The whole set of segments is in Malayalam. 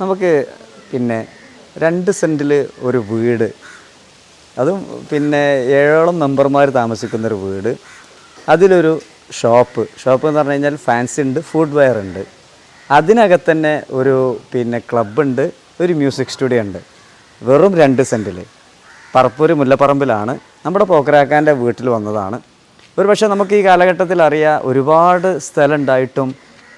നമുക്ക് പിന്നെ രണ്ട് സെന്റിൽ ഒരു വീട്. അതും പിന്നെ ഏഴോളം മെമ്പർമാർ താമസിക്കുന്നൊരു വീട്. അതിലൊരു ഷോപ്പ്. ഷോപ്പ് എന്ന് പറഞ്ഞു കഴിഞ്ഞാൽ ഫാൻസി ഉണ്ട് ഫുഡ് വെയർ ഉണ്ട്. അതിനകത്ത് തന്നെ ഒരു പിന്നെ ക്ലബ്ബുണ്ട് ഒരു മ്യൂസിക് സ്റ്റുഡിയോ ഉണ്ട്. വെറും രണ്ട് സെന്റിൽ പറപ്പൂര് മുല്ലപ്പറമ്പിലാണ്. നമ്മുടെ പോക്കരാക്കാന്റെ വീട്ടിൽ വന്നതാണ്. ഒരു പക്ഷേ നമുക്ക് ഈ കാലഘട്ടത്തിൽ അറിയാം ഒരുപാട് സ്ഥലം ഉണ്ടായിട്ടും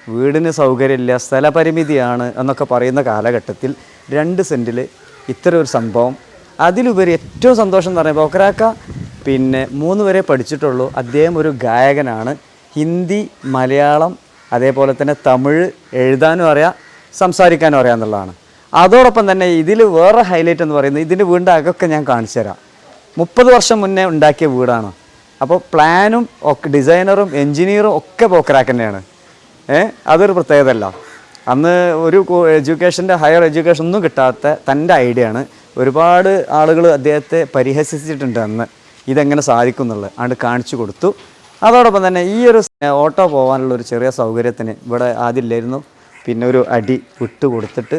വീടിന് സൗകര്യമില്ല സ്ഥലപരിമിതിയാണ് എന്നൊക്കെ പറയുന്ന കാലഘട്ടത്തിൽ രണ്ട് സെന്റിൽ ഇത്തരം ഒരു സംഭവം. അതിലുപരി ഏറ്റവും സന്തോഷം എന്ന് പറയുമ്പോൾ ഒക്കരാക്ക പിന്നെ മൂന്ന് വരെ പഠിച്ചിട്ടുള്ളൂ. അദ്ദേഹം ഒരു ഗായകനാണ്. ഹിന്ദി മലയാളം അതേപോലെ തന്നെ തമിഴ് എഴുതാനും അറിയാം സംസാരിക്കാനും അറിയാം എന്നുള്ളതാണ്. അതോടൊപ്പം തന്നെ ഇതിൽ വേറെ ഹൈലൈറ്റ് എന്ന് പറയുന്നത് ഇതിന്റെ വീടിന്റെ അകമൊക്കെ ഞാൻ കാണിച്ചു തരാം. മുപ്പത് വർഷം മുന്നേ ഉണ്ടാക്കിയ വീടാണ്. അപ്പോൾ പ്ലാനും ഒക്കെ ഡിസൈനറും എൻജിനീയറും ഒക്കെ പോക്കരാക്ക് തന്നെയാണ് ഏ അതൊരു പ്രത്യേകതയല്ല. അന്ന് ഒരു എഡ്യൂക്കേഷന്റെ ഹയർ എഡ്യൂക്കേഷൻ ഒന്നും കിട്ടാത്ത തന്റെ ഐഡിയ ആണ് ഒരുപാട് ആളുകൾ അദ്ദേഹത്തെ പരിഹസിച്ചിട്ടുണ്ട് അന്ന്. ഇതെങ്ങനെ സാധിക്കും എന്നുള്ളത് അതുകൊണ്ട് കാണിച്ചു കൊടുത്തു. അതോടൊപ്പം തന്നെ ഈ ഒരു ഓട്ടോ പോകാനുള്ള ഒരു ചെറിയ സൗകര്യത്തിന് ഇവിടെ ആദ്യമില്ലായിരുന്നു പിന്നെ ഒരു അടി വിട്ടുകൊടുത്തിട്ട്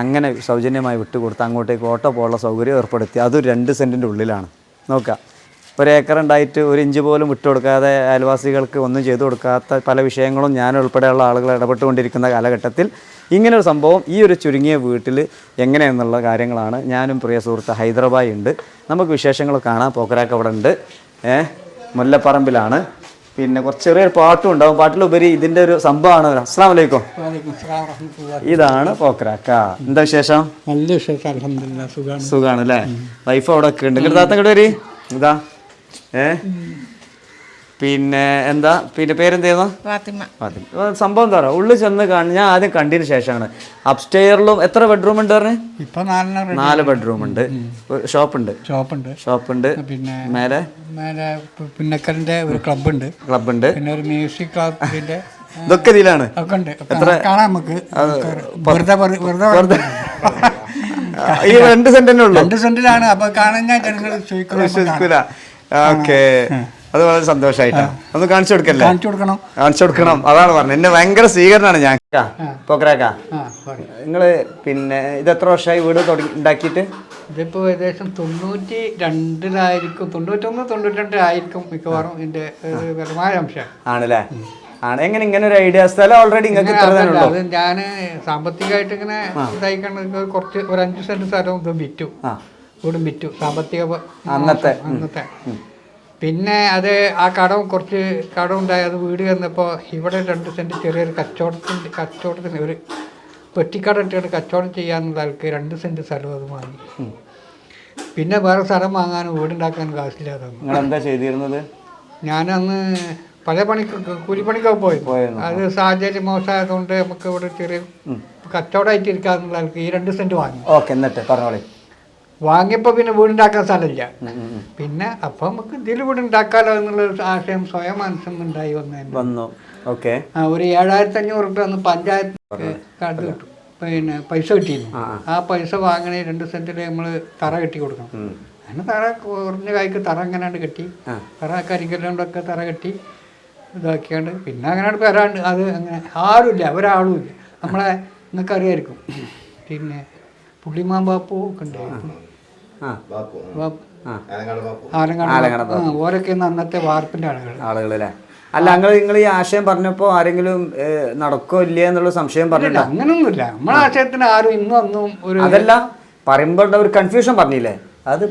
അങ്ങനെ സൗജന്യമായി വിട്ടുകൊടുത്ത് അങ്ങോട്ടേക്ക് ഓട്ടോ പോകാനുള്ള സൗകര്യം ഏർപ്പെടുത്തി. അത് രണ്ട് സെന്റിന്റെ ഉള്ളിലാണ്. നോക്കുക ഒരു ഏക്കർ ഉണ്ടായിട്ട് ഒരു ഇഞ്ച് പോലും വിട്ടു കൊടുക്കാതെ അയൽവാസികൾക്ക് ഒന്നും ചെയ്തു കൊടുക്കാത്ത പല വിഷയങ്ങളും ഞാൻ ഉൾപ്പെടെയുള്ള ആളുകൾ ഇടപെട്ടുകൊണ്ടിരിക്കുന്ന കാലഘട്ടത്തിൽ ഇങ്ങനൊരു സംഭവം ഈ ഒരു ചുരുങ്ങിയ വീട്ടിൽ എങ്ങനെയെന്നുള്ള കാര്യങ്ങളാണ് ഞാനും പ്രിയ സുഹൃത്ത് ഹൈദരാബാദ് ഉണ്ട്. നമുക്ക് വിശേഷങ്ങൾ കാണാം. പോക്കരാക്ക് അവിടെ ഉണ്ട്. ഏഹ് മുല്ലപ്പറമ്പിലാണ്. പിന്നെ കുറച്ച് ചെറിയൊരു പാട്ടും ഉണ്ടാവും. പാട്ടിലുപരി ഇതിന്റെ ഒരു സംഭവമാണ്. അസ്സാം വലൈക്കും ഇതാണ് പോക്കരാക്ക. എന്താ വിശേഷം? നല്ല വിശേഷം. സുഖാണ്. അല്ലേ? വൈഫ് അവിടെ ഒക്കെ ഉണ്ട്. താത്ത ഇങ്ങോട്ട് വരി. ഇതാ. ഏ? പിന്നെ എന്താ? പിന്നെ പേരെന്തേന്നു ഫാത്തിമ. സംഭവം എന്താ പറയുക ഉള്ളിൽ ചെന്ന് കാണി ഞാൻ ആദ്യം കണ്ടതിന് ശേഷമാണ് അപ്സ്റ്റെയറിലും എത്ര ബെഡ്റൂം ഉണ്ട് പറഞ്ഞു? ഇപ്പൊ നാല് ബെഡ്റൂം ഉണ്ട് ഷോപ്പ് ഉണ്ട് ഷോപ്പ് ഉണ്ട് ഷോപ്പ് ഉണ്ട് പിന്നെ മേലെ? മേലെ പിന്നക്കലിന്റെ ഒരു ക്ലബ് ഉണ്ട് ക്ലബ് ഉണ്ട് പിന്നെ ഒരു മ്യൂസിക് ക്ലബിന്റെ ഇതൊക്കെ ഇതിലാണ്. ഒക്കെ ഉണ്ട്. ഒക്കെ കാണാം നമുക്ക്. വെറുതെ വെറു- വെറുതെ ഈ രണ്ട് സെന്റിനുള്ളൂ ഉള്ളൂ. രണ്ട് സെന്റിലാണ്. അപ്പൊ കാണാൻ ഞാൻ ജനങ്ങൾ വിശ്വസിക്കൂല. ഓക്കെ. അത് വളരെ സന്തോഷായിട്ടാ. ഒന്ന് കാണിച്ചു കൊടുക്കല്ലേ? കാണിച്ചു കൊടുക്കണം. കാണിച്ചു കൊടുക്കണം. അതാണ് പറഞ്ഞത്. എന്നെ ഭയങ്കര സ്വീകരണമാണ് ഞാൻ. പറയും. നിങ്ങൾ പിന്നെ ഇത് എത്ര വർഷമായി വീട് തുടങ്ങി ഉണ്ടാക്കിയിട്ട്? ഇതിപ്പോ ഏകദേശം തൊണ്ണൂറ്റി രണ്ടിലായിരിക്കും തൊണ്ണൂറ്റൊന്ന് തൊണ്ണൂറ്റി രണ്ടിലായിരിക്കും മിക്കവാറും ഇതിന്റെ ഒരു പരമായ അംശം. ആണല്ലേ? ആണ്. എങ്ങനെ ഇങ്ങനെ ഒരു ഐഡിയ? സ്ഥലം ഓൾറെഡി നിങ്ങൾക്ക് അത് ഞാൻ സാമ്പത്തികമായിട്ട് ഇങ്ങനെ ഇതായിക്കണ്ട് കുറച്ച് ഒരു അഞ്ച് സെന്റ് സ്ഥലം ഇത് വിറ്റു. വീടും വിറ്റു. സാമ്പത്തിക അന്നത്തെ. അന്നത്തെ. പിന്നെ അത് ആ കടം കുറച്ച് കടം ഉണ്ടായി അത് വീട് വന്നപ്പോൾ ഇവിടെ രണ്ട് സെന്റ് ചെറിയൊരു കച്ചവടത്തിന്റെ കച്ചവടത്തിന് ഒരു പെട്ടിക്കട ഇട്ടിട്ട് കച്ചവടം ചെയ്യാന്നുള്ള ആൾക്ക് രണ്ട് സെന്റ് സ്ഥലം അത് വാങ്ങി. പിന്നെ വേറെ സ്ഥലം വാങ്ങാനും വീടുണ്ടാക്കാനും കാശില്ലാതെ വന്നു. നിങ്ങൾ എന്താ ചെയ്തിരുന്നത്? ഞാനന്ന് പല പണിക്ക് കൂലിപ്പണിക്കൊക്കെ പോയി. അത് സാഹചര്യം മോശമായതുകൊണ്ട് നമുക്ക് ഇവിടെ ചെറിയ കച്ചവടമായിട്ട് ഇരിക്കാന്നുള്ള ആൾക്ക് ഈ രണ്ട് സെന്റ് വാങ്ങി. ഓക്കെ എന്നിട്ട് പറഞ്ഞോളി. വാങ്ങിയപ്പോൾ പിന്നെ വീടുണ്ടാക്കാൻ സ്ഥലമില്ല. പിന്നെ അപ്പം നമുക്ക് ഇതിൽ വീടുണ്ടാക്കാലോ എന്നുള്ള ആശയം സ്വയം മനസ്സുണ്ടായി ഉണ്ടായി വന്നു. ഓക്കെ. ആ, ഒരു ഏഴായിരത്തി അഞ്ഞൂറ് റുപ്യ ഒന്ന് പഞ്ചായത്ത് കാർഡ് കിട്ടും. പിന്നെ പൈസ കിട്ടിയിരുന്നു. ആ, പൈസ വാങ്ങണേ രണ്ട് സെന്റിൽ നമ്മൾ തറ കെട്ടി കൊടുക്കണം. അങ്ങനെ തറ കുറഞ്ഞ കായ്ക്ക് തറ അങ്ങനെയാണ് കെട്ടി. തറ കരിങ്കല്ലുകൊണ്ടൊക്കെ തറ കെട്ടി ഇതാക്കിയാണ്ട് പിന്നെ അങ്ങനെ വരാണ്ട് അത് അങ്ങനെ ആരുമില്ല ഒരാളും ഇല്ല നമ്മളെ നിങ്ങൾക്ക് അറിയായിരിക്കും പിന്നെ പുള്ളിമാൻ ബാപ്പു ഒക്കെ ഉണ്ടായിരുന്നു. ആലങ്ങാട് ഓരൊക്കെ അന്നത്തെ വാർപ്പിന്റെ ആളുകൾ ആളുകൾ അല്ല നിങ്ങൾ നിങ്ങൾ ഈ ആശയം പറഞ്ഞപ്പോൾ ആരെങ്കിലും നടക്കോ ഇല്ലേ എന്നുള്ള സംശയം പറഞ്ഞില്ല അങ്ങനൊന്നുമില്ല. നമ്മളെ ആശയത്തിന് ആരും ഇന്നും ഒന്നും ഒരു അതല്ല പറയുമ്പോൾ ഒരു കൺഫ്യൂഷൻ പറഞ്ഞില്ലേ? അത്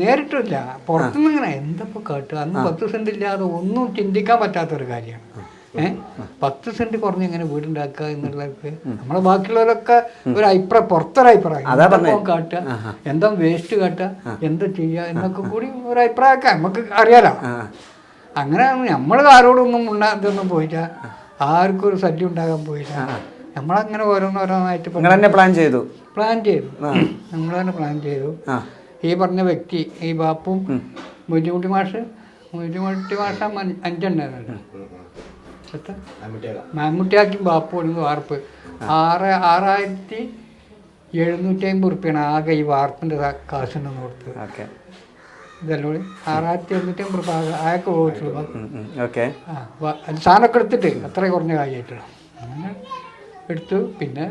നേരിട്ടില്ല. പുറത്തുനിന്ന് ഇങ്ങനെ എന്തപ്പോ കേട്ടു? അന്ന് പത്ത് സെന്റ് ഇല്ലാതെ ഒന്നും ചിന്തിക്കാൻ പറ്റാത്ത ഒരു കാര്യമാണ് ഏഹ് പത്ത് സെന്റ് കുറഞ്ഞ് എങ്ങനെ വീടുണ്ടാക്കുക എന്നുള്ളത് നമ്മളെ ബാക്കിയുള്ളവരൊക്കെ ഒരു അഭിപ്രായം പുറത്തൊരു അഭിപ്രായം അതാ എന്തപ്പോ കാട്ടുക? എന്താ വേസ്റ്റ് കാട്ടുക? എന്താ ചെയ്യുക? എന്നൊക്കെ കൂടി ഒരു അഭിപ്രായമൊക്കെ നമുക്ക് അറിയാലോ. അങ്ങനെ നമ്മൾ ആരോടൊന്നും ഉണ്ടാകുന്നൊന്നും പോയില്ല. ആർക്കും ഒരു ശല്യം ഉണ്ടാകാൻ പോയില്ല. നമ്മളങ്ങനെ ഓരോന്നോരോന്നായിട്ട് നിങ്ങൾ തന്നെ പ്ലാൻ ചെയ്തു. പ്ലാൻ ചെയ്തു. നമ്മൾ തന്നെ പ്ലാൻ ചെയ്തു. ഈ പറഞ്ഞ വ്യക്തി ഈ ബാപ്പും മൊയ്റ്റുകുട്ടി മാഷ് മൊയ്റ്റുകുട്ടി മാഷ അഞ്ചെണ്ണായിരുന്നു എത്ര മാമുട്ടിയാക്കും ബാപ്പു ഒന്ന് വാർപ്പ്. ആറ് ആറായിരത്തി എഴുന്നൂറ്റി അമ്പത് റുപ്യാണ് ആകെ ഈ വാർപ്പിന്റെ കാശുണ്ടെന്ന് കൊടുത്തത് ഓക്കെ. ഇതല്ലോ? ആറായിരത്തി എഴുന്നൂറ്റി അമ്പത് റുപ്യ ആകെ പോയിട്ടുള്ളൂ. ഓക്കെ. സാധനമൊക്കെ എടുത്തിട്ട് അത്രയും കുറഞ്ഞ കാര്യമായിട്ടുള്ളൂ എടുത്തു. പിന്നെ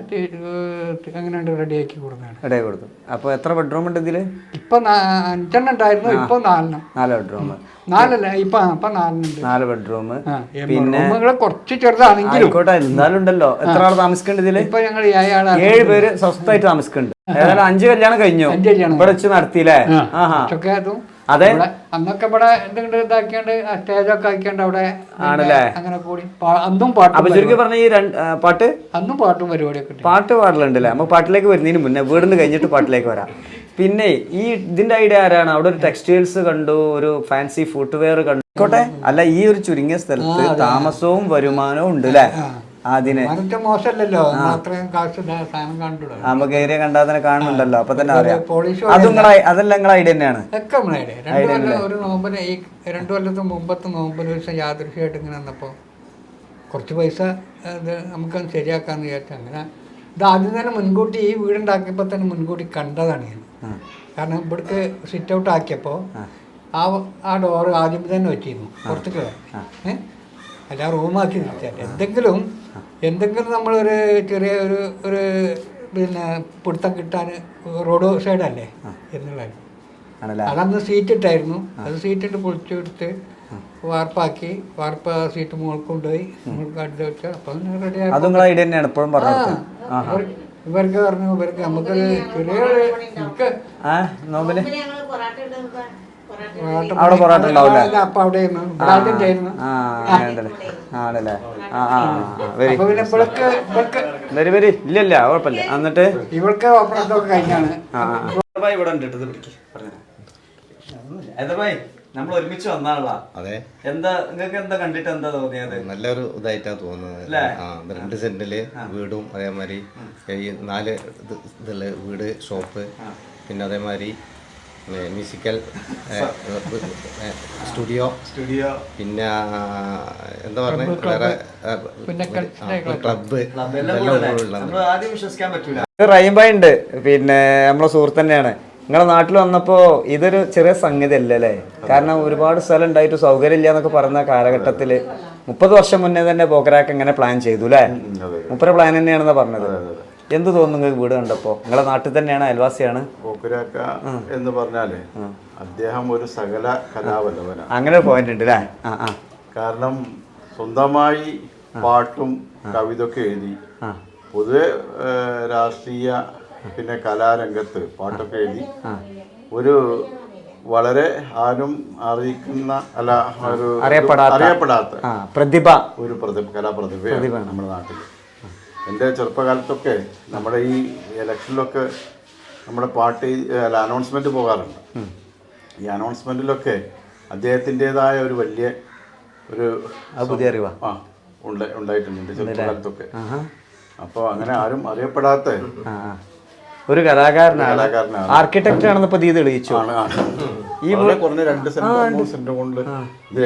അങ്ങനെ റെഡിയാക്കി കൊടുക്കുകയാണ്. റെഡി കൊടുത്തു. അപ്പോൾ എത്ര ബെഡ്റൂം ഉണ്ട് ഇതിൽ ഇപ്പൊ അഞ്ചെണ്ണം ഉണ്ടായിരുന്നു ഇപ്പൊ നാലെണ്ണം. നാല് ബെഡ്റൂം നാലല്ല ഇപ്പൊ ഇപ്പൊ നാലെണ്ണം നാല് ബെഡ്റൂം പിന്നെ കുറച്ച് ചെറുതാണെങ്കിലും. ആയിക്കോട്ടെ എന്തായാലും ഉണ്ടല്ലോ. എത്ര ആൾ താമസിക്കുന്നുണ്ട് ഇതിൽ? ഇപ്പൊ ഞങ്ങൾ ഏഴ് പേര് സ്വസ്ഥമായിട്ട് താമസിക്കുന്നുണ്ട്. ഏതായാലും അഞ്ച് കല്യാണം കഴിഞ്ഞു. അഞ്ച് കല്യാണം ഇവിടെ വെച്ച് നടത്തിയില്ലേ? ആഹാ. അതും. അന്നൊക്കെ ഇവിടെ എന്തെങ്കിലും ഇതാക്കിയാണ്ട് സ്റ്റേജൊക്കെ ആക്കിയാണ്ട് അവിടെ ആണല്ലേ? അങ്ങനെ കൂടി അന്നും പാട്ടും അപ്പൊ ചുരുക്കി പറഞ്ഞ ഈ രണ്ട് പാട്ട്? അന്നും പാട്ടും പരിപാടിയൊക്കെ പാട്ട് പാടലുണ്ട് അല്ലേ നമുക്ക് പാട്ടിലേക്ക് വരുന്നതിന് മുന്നേ വീടിന് കഴിഞ്ഞിട്ട് പാട്ടിലേക്ക് വരാം. പിന്നെ ഈ ഇതിന്റെ ഐഡിയ ആരാണ്? അവിടെ ഒരു ടെക്സ്റ്റൈൽസ് കണ്ടു ഒരു ഫാൻസി ഫുട്വെയർ കണ്ടു. ആയിക്കോട്ടെ. അല്ല ഈ ഒരു ചുരുങ്ങിയ സ്ഥലത്ത് താമസവും വരുമാനവും ഉണ്ട് അല്ലേ? അതിന്. മോശമല്ലല്ലോ. അത്രയും കാശ് ഇതാ സാധനം കണ്ടുള്ളൂ നമുക്ക് ഏരിയ കണ്ടാൽ തന്നെ കാണുന്നുണ്ടല്ലോ. അപ്പൊ തന്നെ അറിയാം. അതും നിങ്ങളെ അതെല്ലാം നിങ്ങളെ ഐഡിയ തന്നെയാണ്. ഒക്കെ നമ്മളെ ഒരു നോമ്പിന് ഈ രണ്ടു കൊല്ലത്തെ മുമ്പത്തെ നോമ്പിന് ദിവസം യാദൃശ്യമായിട്ട് ഇങ്ങനെ വന്നപ്പോൾ കുറച്ച് പൈസ നമുക്ക് നമുക്കൊന്ന് ശരിയാക്കാന്ന് വിചാരിച്ചു അങ്ങനെ. ഇത് ആദ്യം തന്നെ മുൻകൂട്ടി ഈ വീടുണ്ടാക്കിയപ്പോൾ തന്നെ മുൻകൂട്ടി കണ്ടതാണ് ഞാൻ. കാരണം ഇവിടേക്ക് സിറ്റ് ഔട്ട് ആക്കിയപ്പോൾ ആ. ആ ഡോറ് ആദ്യം തന്നെ വെച്ചിരുന്നു. പുറത്തേക്ക് ഏഹ് അല്ല റൂമാക്കി നിർത്തിയാൽ എന്തെങ്കിലും എന്തെങ്കിലും നമ്മളൊരു ചെറിയ ഒരു ഒരു പിന്നെ പിടുത്തം കിട്ടാൻ റോഡ് സൈഡല്ലേ എന്നുള്ളത്. ആണല്ലേ? അതന്ന് സീറ്റ് ഇട്ടായിരുന്നു അത് സീറ്റ് ഇട്ട് പൊളിച്ചു എടുത്ത് വാർപ്പാക്കി. വാർപ്പ് സീറ്റ് മുകളിൽ കൊണ്ടുപോയി. മുകൾക്ക് അടുത്ത് വെച്ച് അപ്പം റെഡി അതും നിങ്ങളെ ഐഡിയ പറഞ്ഞത് ഇവർക്ക് പറഞ്ഞു ഇവർക്ക് നമുക്കൊരു ചെറിയൊരു എനിക്ക് ആ നോമ്പിന്? അവിടെ പൊറോട്ട ഉണ്ടാവില്ലേ? അവിടെ ആണല്ലേ. ആ ആ വെരി അപ്പൊ പിന്നെ ഇവൾക്ക് ഇവൾക്ക് വരി വരി. ഇല്ലല്ല കുഴപ്പമില്ല. എന്നിട്ട്? ഇവൾക്ക് ഓപ്പറേഷനൊക്കെ കഴിഞ്ഞാണ്. ആ ആ ഇവിടെ ഉണ്ട് ഇത് പിടിക്ക് പറഞ്ഞു. നമ്മൾ ഒരുമിച്ച് അതെ. എന്താ നിങ്ങൾക്ക് എന്താ കണ്ടിട്ട് എന്താ തോന്നിയത്? നല്ലൊരു ഇതായിട്ടാ തോന്നുന്നത്. അല്ലേ? രണ്ട് സെന്റിൽ വീടും അതേമാതിരി നാല് ഇത് ഇതുള്ള വീട് ഷോപ്പ് പിന്നെ അതേമാതിരി മ്യൂസിക്കൽ സ്റ്റുഡിയോ സ്റ്റുഡിയോ പിന്നെ എന്താ പറഞ്ഞ? വേറെ പിന്നെ ക്ലബ്ബ് ആദ്യം വിശ്വസിക്കാൻ പറ്റൂല. റൈംബായ് ഉണ്ട്. പിന്നെ നമ്മളെ സുഹൃത്ത് തന്നെയാണ്. നിങ്ങളെ നാട്ടിൽ വന്നപ്പോൾ ഇതൊരു ചെറിയ സംഗതി അല്ല അല്ലേ? കാരണം ഒരുപാട് സ്ഥലം ഉണ്ടായിട്ട് സൗകര്യം ഇല്ല എന്നൊക്കെ പറഞ്ഞ കാലഘട്ടത്തിൽ മുപ്പത് വർഷം മുന്നേ തന്നെ പോക്കരാക്ക് ഇങ്ങനെ പ്ലാൻ ചെയ്തു അല്ലേ? മുപ്പര പ്ലാൻ തന്നെയാണെന്നാ പറഞ്ഞത്. എന്ത് തോന്നുന്നു നിങ്ങൾക്ക് വീട് കണ്ടപ്പോ നിങ്ങളെ നാട്ടിൽ തന്നെയാണ് അയൽവാസിയാണ്? പോക്കുരാക്ക എന്ന് പറഞ്ഞാൽ അദ്ദേഹം ഒരു സകല കലാവല്ലവനാണ്. അങ്ങനെ പോയിന്റ് ഉണ്ട് അല്ലേ കാരണം സ്വന്തമായി പാട്ടും കവിതയൊക്കെ എഴുതി. പൊതുവെ രാഷ്ട്രീയ പിന്നെ കലാരംഗത്ത് പാട്ടൊക്കെ എഴുതി ഒരു വളരെ ആരും അറിയിക്കുന്ന അല്ല ഒരു അറിയപ്പെടാത്ത. അറിയപ്പെടാത്ത പ്രതിഭ. ഒരു പ്രതിഭ കലാപ്രതിഭയാണ് നമ്മുടെ നാട്ടിൽ എന്റെ ചെറുപ്പകാലത്തൊക്കെ നമ്മുടെ ഈ ഇലക്ഷനിലൊക്കെ നമ്മുടെ പാർട്ടി അല്ല അനൗൺസ്മെന്റ് പോകാറുണ്ട്. ഈ അനൗൺസ്മെന്റിലൊക്കെ അദ്ദേഹത്തിന്റെതായ ഒരു വലിയ ഒരു പുതിയ അറിവാ. ആ ഉണ്ട് ഉണ്ടായിട്ടുണ്ട് എന്റെ ചെറുപ്പകാലത്തൊക്കെ. അപ്പോൾ അങ്ങനെ ആരും അറിയപ്പെടാത്ത. ഒരു കലാകാരനാണ്. ആർക്കിടെക്ട് ആണെന്ന് ഇപ്പൊ തെളിയിച്ചു. ഈ കുറഞ്ഞ രണ്ട് സെന്റ് കൊണ്ട്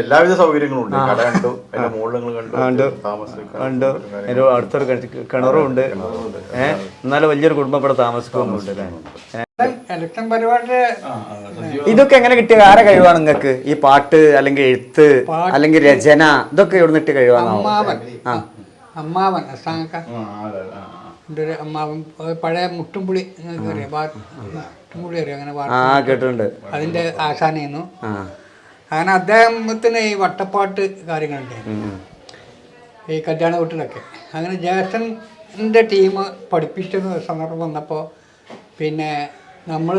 എല്ലാവിധ സൗകര്യങ്ങളും ഉണ്ട് കട കണ്ടു അതിന്റെ മുകളിൽ കണ്ടു ഉണ്ട്. അതിന്റെ അടുത്തൊരു കിണറും ഉണ്ട് ഏഹ് എന്നാലും വലിയൊരു കുടുംബം ഇവിടെ താമസിക്കുന്നുണ്ട് അല്ലേ? ഇലക്ഷൻ പരിപാടി ഇതൊക്കെ എങ്ങനെ കിട്ടിയ? ആരെ കഴിവാണ് നിങ്ങൾക്ക്? ഈ പാട്ട് അല്ലെങ്കിൽ എഴുത്ത് അല്ലെങ്കിൽ രചന ഇതൊക്കെ എവിടെ നിട്ട് കഴിവാണോ? അമ്മാവൻ. അമ്മാവൻ എന്റെ ഒരു അമ്മാവൻ പഴയ മുട്ടുംപുളി നിങ്ങൾക്ക് അറിയാം വാ- മുട്ടുംപുളി അറിയാം അങ്ങനെ ആ കേട്ടിട്ടുണ്ട്. അതിന്റെ ആശാനായിരുന്നു അങ്ങനെ അദ്ദേഹത്തിന് ഈ വട്ടപ്പാട്ട് കാര്യങ്ങളുണ്ട്. ഈ കല്യാണ വീട്ടിലൊക്കെ. അങ്ങനെ ജേസന്റെ ടീം പഠിപ്പിച്ച സന്ദർഭം വന്നപ്പോൾ പിന്നെ നമ്മൾ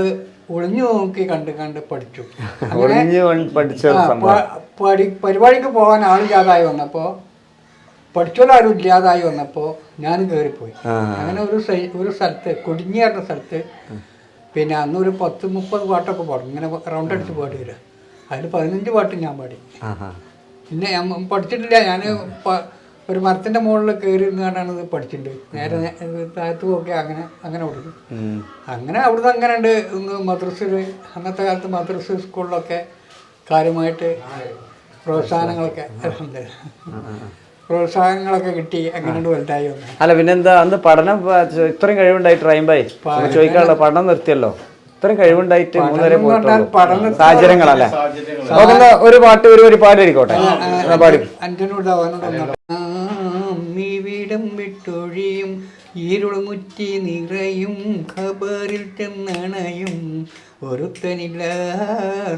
ഒളിഞ്ഞു നോക്കി കണ്ട് കണ്ട് പഠിച്ചു. പഠിച്ചു പരിപാടിക്ക് പോകാൻ ആളില്ലാതായി വന്നപ്പോൾ പഠിച്ചവരാരും ഇല്ലാതായി വന്നപ്പോൾ ഞാൻ കയറിപ്പോയി. അങ്ങനെ ഒരു ഒരു സ്ഥലത്ത് പറഞ്ഞ സ്ഥലത്ത് പിന്നെ അന്ന് ഒരു പത്ത് മുപ്പത് പാട്ടൊക്കെ പാടും. ഇങ്ങനെ റൗണ്ട് അടിച്ച് പാടി വരിക അതിൽ പതിനഞ്ച് പാട്ട് ഞാൻ പാടി. ആഹാ. പിന്നെ ഞാൻ പഠിച്ചിട്ടില്ല. ഞാൻ ഒരു മരത്തിന്റെ മുകളിൽ കയറി നിന്നാണ് ഇത് പഠിച്ചിട്ടുണ്ട് നേരെ താഴത്ത് നോക്കി അങ്ങനെ അങ്ങനെ പഠിക്കും അങ്ങനെ അവിടുന്ന് അങ്ങനെ ഉണ്ട്. ഇന്ന് മദ്രസയിൽ അന്നത്തെ കാലത്ത് മദ്രസ സ്കൂളിലൊക്കെ കാര്യമായിട്ട് പ്രോത്സാഹനങ്ങളൊക്കെ ഉണ്ട്. പ്രോത്സാഹനങ്ങളൊക്കെ കിട്ടി അങ്ങനെ വലുതായി വന്നു അല്ല പിന്നെന്താ അന്ന് പഠനം ഇത്രയും കഴിവുണ്ടായിട്ട് റൈംബായി ചോദിക്കാനുള്ള പഠനം നിർത്തിയല്ലോ. ഇത്രയും കഴിവുണ്ടായിട്ട് മൂന്നര സാഹചര്യങ്ങളല്ലേ? ഒരു പാട്ട് ഒരു എന്നാ പാടി. അഞ്ചനോട് അവനോട് വിട്ട് വിട്ടൊഴിയും ഇരുൾമുറ്റി നിറയും ഖബറിൽ ചെന്നണയും. ഒരുത്തനില്ല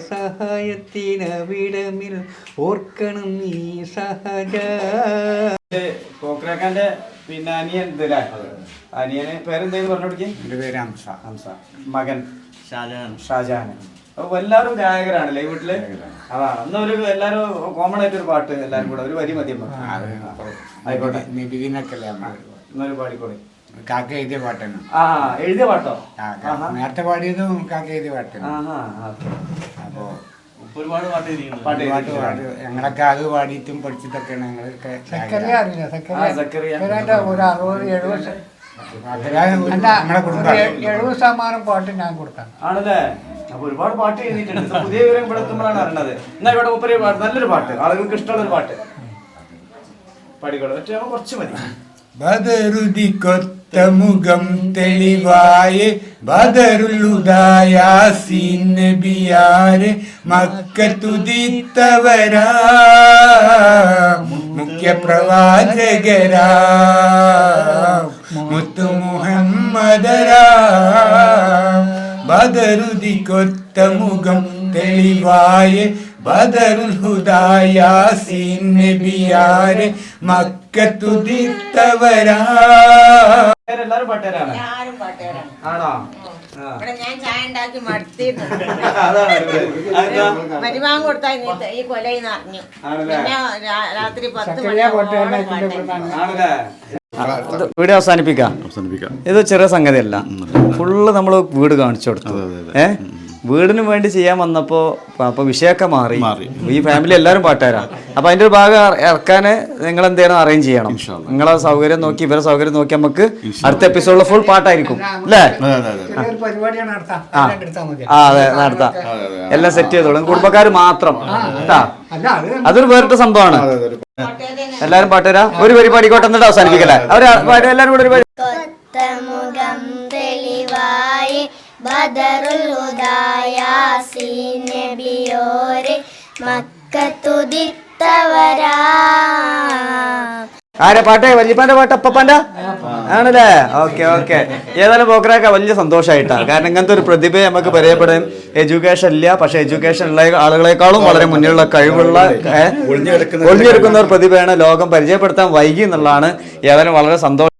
സഹായത്തിനവിടമിൽ ഓർക്കണം നീ സഹജ. കോക്രാക്കാന്റെ പിന്നെ അനിയൻ ഇതില്ലേ അനിയന് പേരെന്തെങ്കിലും പറഞ്ഞു കൊടുക്കേ? എന്റെ പേര് ഹംസ ഹംസ. മകൻ. ഷാജഹാൻ. ഷാജഹാൻ. അപ്പൊ എല്ലാവരും ഗായകരാണല്ലേ ഈ വീട്ടിൽ? ഒരു എല്ലാരും കോമൺ ആയിട്ട് ഒരു പാട്ട് എല്ലാരും കൂടെ ഒരു വരി മതി ആയിക്കോട്ടെ. നിബിദിനൊക്കെ എന്നൊരു പാടിക്കോളി കാക്ക എഴുതിയ പാട്ടാണ്. ആ എഴുതിയ പാട്ടോ? ആ, നേരത്തെ പാടിയതും കാക്ക എഴുതിയ പാട്ടാണ്. അപ്പോ ഒരുപാട് പാട്ട് പാട്ട് എഴുതിയിട്ടുണ്ട്. പാടി ഞങ്ങളൊക്കെ അത് പാടിയിട്ടും പഠിച്ചിട്ടൊക്കെയാണ് ഞങ്ങളൊക്കെ സക്കറിയ. ഒരു അറുപത് എഴുപത് കുടുംബം. എഴുപത് ശതമാനം പാട്ട് ഞാൻ കൊടുക്കാം ആണല്ലേ? അപ്പൊ ഒരുപാട് പാട്ട് എഴുതിയിട്ടുണ്ട്. പുതിയ വിവരം ഇവിടെ എത്തുമ്പോഴാണ് അറിഞ്ഞത് എന്നാ ഇവിടെ മുപ്പര് പാട്ട് നല്ലൊരു പാട്ട്. ആളുകൾക്ക് ഇഷ്ടമുള്ള ഒരു പാട്ട്. പാടിക്കോളൂ പക്ഷേ കുറച്ച് മതി. ബദറുതി കൊത്ത മുഖം തെളിവായെ ബദറുലുദായാസീൻ മക്ക തുതിത്തവരാ മുഖ്യ പ്രവാചകരാ മുത്തു മുഹമ്മദരാ. കൊത്ത മുഖം തെളിവായ. ബദറുൽ ഹുദായാസീൻ നബിയാരെ. മക്കത്തുദിത്തവരാ എല്ലാരും പാട്ടുകാരാണ്? ആണോ? ഞാൻ ചായ ഉണ്ടാക്കി മടുത്തിരുന്നു? മരുമാൻ കൊടുത്താൽ ഈ കൊലയിൽ അറിഞ്ഞു. ആണല്ലേ? പിന്നെ രാത്രി പത്ത് സക്കറിയ വീഡിയോ അവസാനിപ്പിക്കാം. അവസാനിപ്പിക്കാം. ഇത് ചെറിയ സംഗതിയല്ല. ഫുള്ള് നമ്മൾ വീട് കാണിച്ചു കൊടുത്തു. ഏ? വീടിന് വേണ്ടി ചെയ്യാൻ വന്നപ്പോ അപ്പൊ വിഷയമൊക്കെ മാറി. മാറി. ഈ ഫാമിലി എല്ലാവരും പാട്ടുകാരാ. അപ്പൊ അതിന്റെ ഒരു ഭാഗം ഇറക്കാൻ നിങ്ങൾ എന്ത് ചെയ്യണം? അറേഞ്ച് ചെയ്യണം. നിങ്ങളെ സൗകര്യം നോക്കി ഇവരെ സൗകര്യം നോക്കി നമുക്ക് അടുത്ത എപ്പിസോഡിൽ ഫുൾ പാട്ടായിരിക്കും. അല്ലേ? ആ. അതെ നടത്താം. എല്ലാം സെറ്റ് ചെയ്തോളും കുടുംബക്കാർ മാത്രം. കേട്ടാ അതൊരു വേറിട്ട സംഭവമാണ്. എല്ലാരും പാട്ടുകാരാ? ഒരു പരിപാടി കോട്ടെ എന്നിട്ട് അവസാനിപ്പിക്കല്ലേ? അവർ എല്ലാവരും എല്ലാരും കൂടെ ഒരു പരി- ഹുദായാസീൻ നബിയോരെ മക്കത്തുദിത്തവരാ. ആരെ പാട്ടേ? വല്യപ്പാന്റെ പാട്ട് അപ്പപ്പാന്റെ? ആണല്ലേ? Okay okay. ഏതായാലും പോക്കറാക്ക വലിയ സന്തോഷമായിട്ടാ കാരണം ഇങ്ങനത്തെ ഒരു പ്രതിഭയെ നമുക്ക് പരിചയപ്പെടാൻ എഡ്യൂക്കേഷൻ ഇല്ല. പക്ഷെ എഡ്യൂക്കേഷൻ ഉള്ള ആളുകളെക്കാളും വളരെ മുന്നിലുള്ള കഴിവുള്ള ഒളിഞ്ഞെടുക്കുന്ന ഒരു പ്രതിഭയാണ് ലോകം പരിചയപ്പെടുത്താൻ വൈകി എന്നുള്ളതാണ്. ഏതായാലും വളരെ സന്തോഷം.